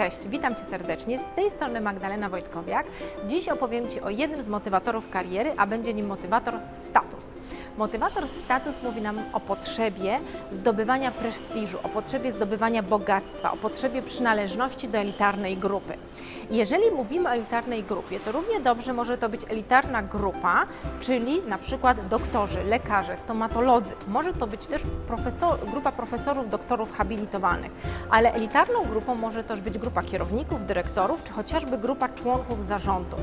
Cześć, witam Cię serdecznie. Z tej strony Magdalena Wojtkowiak. Dziś opowiem Ci o jednym z motywatorów kariery, a będzie nim motywator status. Motywator status mówi nam o potrzebie zdobywania prestiżu, o potrzebie zdobywania bogactwa, o potrzebie przynależności do elitarnej grupy. Jeżeli mówimy o elitarnej grupie, to równie dobrze może to być elitarna grupa, czyli na przykład doktorzy, lekarze, stomatolodzy. Może to być też profesor, grupa profesorów, doktorów habilitowanych, ale elitarną grupą może też być grupa kierowników, dyrektorów, czy chociażby grupa członków zarządu.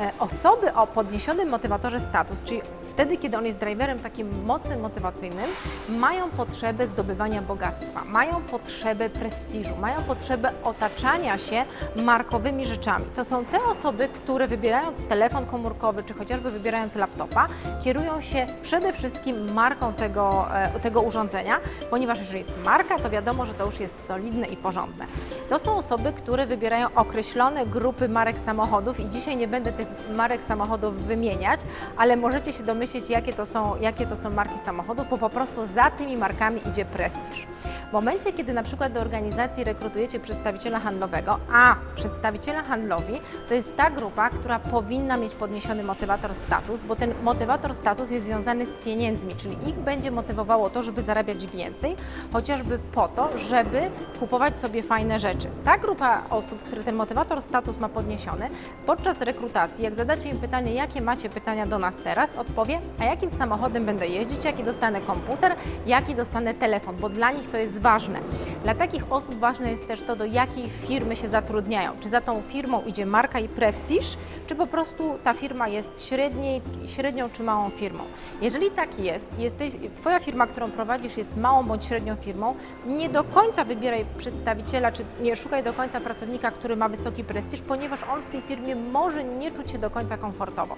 E, Osoby o podniesionym motywatorze status, czyli wtedy, kiedy on jest driverem takim mocnym motywacyjnym, mają potrzebę zdobywania bogactwa, mają potrzebę prestiżu, mają potrzebę otaczania się markowymi rzeczami. To są te osoby, które wybierając telefon komórkowy, czy chociażby wybierając laptopa, kierują się przede wszystkim marką tego, e, tego urządzenia, ponieważ jeżeli jest marka, to wiadomo, że to już jest solidne i porządne. To są osoby, które wybierają określone grupy marek samochodów i dzisiaj nie będę tych marek samochodów wymieniać, ale możecie się domyślić, jakie to są, jakie to są marki samochodów, bo po prostu za tymi markami idzie prestiż. Momencie, kiedy na przykład do organizacji rekrutujecie przedstawiciela handlowego, a przedstawiciela handlowi to jest ta grupa, która powinna mieć podniesiony motywator status, bo ten motywator status jest związany z pieniędzmi, czyli ich będzie motywowało to, żeby zarabiać więcej, chociażby po to, żeby kupować sobie fajne rzeczy. Ta grupa osób, które ten motywator status ma podniesiony, podczas rekrutacji, jak zadacie im pytanie, jakie macie pytania do nas teraz, odpowie, a jakim samochodem będę jeździć, jaki dostanę komputer, jaki dostanę telefon, bo dla nich to jest ważne. Dla takich osób ważne jest też to, do jakiej firmy się zatrudniają. Czy za tą firmą idzie marka i prestiż, czy po prostu ta firma jest średniej, średnią czy małą firmą. Jeżeli tak jest, jesteś, Twoja firma, którą prowadzisz jest małą bądź średnią firmą, nie do końca wybieraj przedstawiciela, czy nie szukaj do końca pracownika, który ma wysoki prestiż, ponieważ on w tej firmie może nie czuć się do końca komfortowo.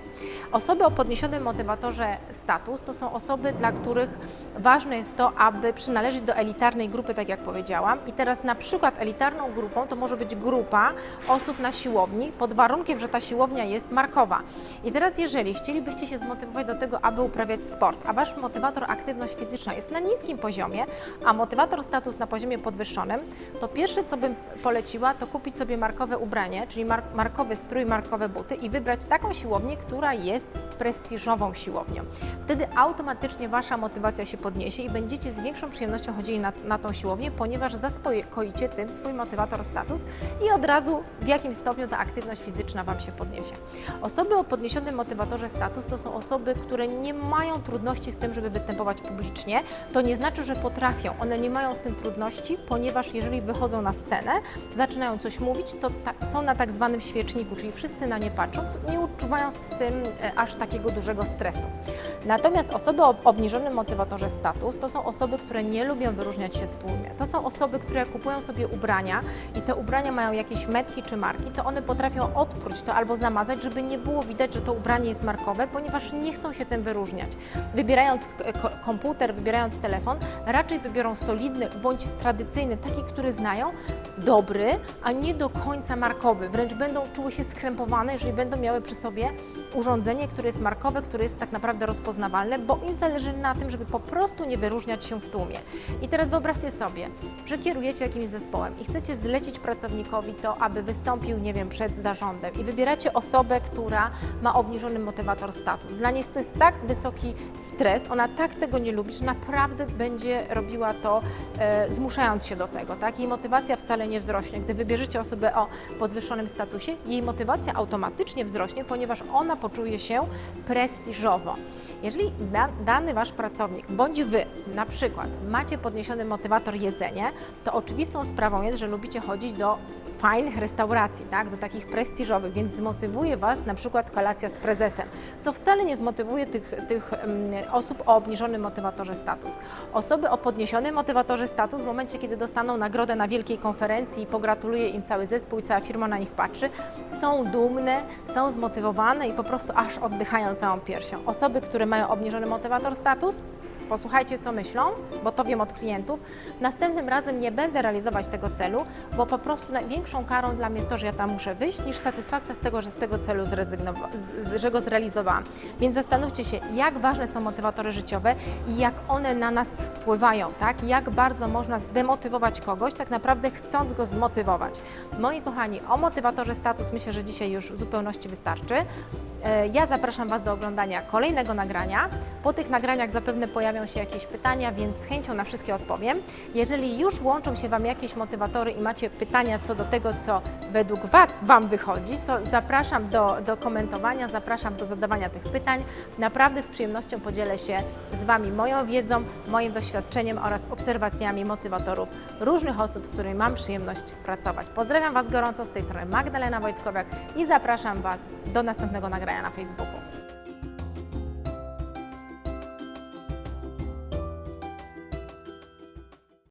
Osoby o podniesionym motywatorze status to są osoby, dla których ważne jest to, aby przynależeć do elitarnej grupy, tak jak powiedziałam. I teraz na przykład elitarną grupą to może być grupa osób na siłowni, pod warunkiem, że ta siłownia jest markowa. I teraz jeżeli chcielibyście się zmotywować do tego, aby uprawiać sport, a Wasz motywator aktywność fizyczna jest na niskim poziomie, a motywator status na poziomie podwyższonym, to pierwsze, co bym poleciła, to kupić sobie markowe ubranie, czyli mar- markowy strój, markowe buty i wybrać taką siłownię, która jest prestiżową siłownią. Wtedy automatycznie Wasza motywacja się podniesie i będziecie z większą przyjemnością chodzili na, na tą siłownię, ponieważ zaspokoicie tym swój motywator status i od razu w jakim stopniu ta aktywność fizyczna Wam się podniesie. Osoby o podniesionym motywatorze status to są osoby, które nie mają trudności z tym, żeby występować publicznie. To nie znaczy, że potrafią. One nie mają z tym trudności, ponieważ jeżeli wychodzą na scenę, zaczynają coś mówić, to są na tak zwanym świeczniku, czyli wszyscy na nie patrzą, nie odczuwają z tym e, aż takiego dużego stresu. Natomiast osoby o obniżonym motywatorze status to są osoby, które nie lubią wyróżniać się w tłumie. To są osoby, które kupują sobie ubrania i te ubrania mają jakieś metki czy marki, to one potrafią odpróć to albo zamazać, żeby nie było widać, że to ubranie jest markowe, ponieważ nie chcą się tym wyróżniać. Wybierając komputer, wybierając telefon, raczej wybiorą solidny bądź tradycyjny, taki, który znają, dobry, a nie do końca markowy. Wręcz będą czuły się skrępowane, jeżeli będą miały przy sobie urządzenie, które jest markowe, które jest tak naprawdę rozpoznawalne, bo im zależy na tym, żeby po prostu nie wyróżniać się w tłumie. I teraz wyobraźcie sobie, że kierujecie jakimś zespołem i chcecie zlecić pracownikowi to, aby wystąpił, nie wiem, przed zarządem i wybieracie osobę, która ma obniżony motywator status. Dla niej to jest tak wysoki stres, ona tak tego nie lubi, że naprawdę będzie robiła to e, zmuszając się do tego, tak? Jej motywacja wcale nie wzrośnie. Gdy wybierzecie osobę o podwyższonym statusie, jej motywacja automatycznie wzrośnie, ponieważ ona poczuje się prestiżowo. Jeżeli da, dany Wasz pracownik, bądź Wy na przykład macie podniesiony motywator jedzenie, to oczywistą sprawą jest, że lubicie chodzić do fajnych restauracji, tak? do takich prestiżowych, więc zmotywuje Was na przykład kolacja z prezesem, co wcale nie zmotywuje tych, tych osób o obniżonym motywatorze status. Osoby o podniesionym motywatorze status w momencie, kiedy dostaną nagrodę na wielkiej konferencji i pogratuluje im cały zespół i cała firma na nich patrzy, są dumne, są zmotywowane i po prostu aż oddychają całą piersią. Osoby, które mają obniżony motywator status, posłuchajcie co myślą, bo to wiem od klientów. Następnym razem nie będę realizować tego celu, bo po prostu największą karą dla mnie jest to, że ja tam muszę wyjść, niż satysfakcja z tego, że z tego celu zrezygnowa- z- że go zrealizowałam. Więc zastanówcie się, jak ważne są motywatory życiowe i jak one na nas wpływają, tak? Jak bardzo można zdemotywować kogoś, tak naprawdę chcąc go zmotywować. Moi kochani, o motywatorze status myślę, że dzisiaj już w zupełności wystarczy. E, Ja zapraszam Was do oglądania kolejnego nagrania. Po tych nagraniach zapewne pojawią się jakieś pytania, więc z chęcią na wszystkie odpowiem. Jeżeli już łączą się Wam jakieś motywatory i macie pytania co do tego, co według Was Wam wychodzi, to zapraszam do, do komentowania, zapraszam do zadawania tych pytań. Naprawdę z przyjemnością podzielę się z Wami moją wiedzą, moim doświadczeniem oraz obserwacjami motywatorów różnych osób, z którymi mam przyjemność pracować. Pozdrawiam Was gorąco z tej strony Magdalena Wojtkowiak i zapraszam Was do następnego nagrania na Facebooku.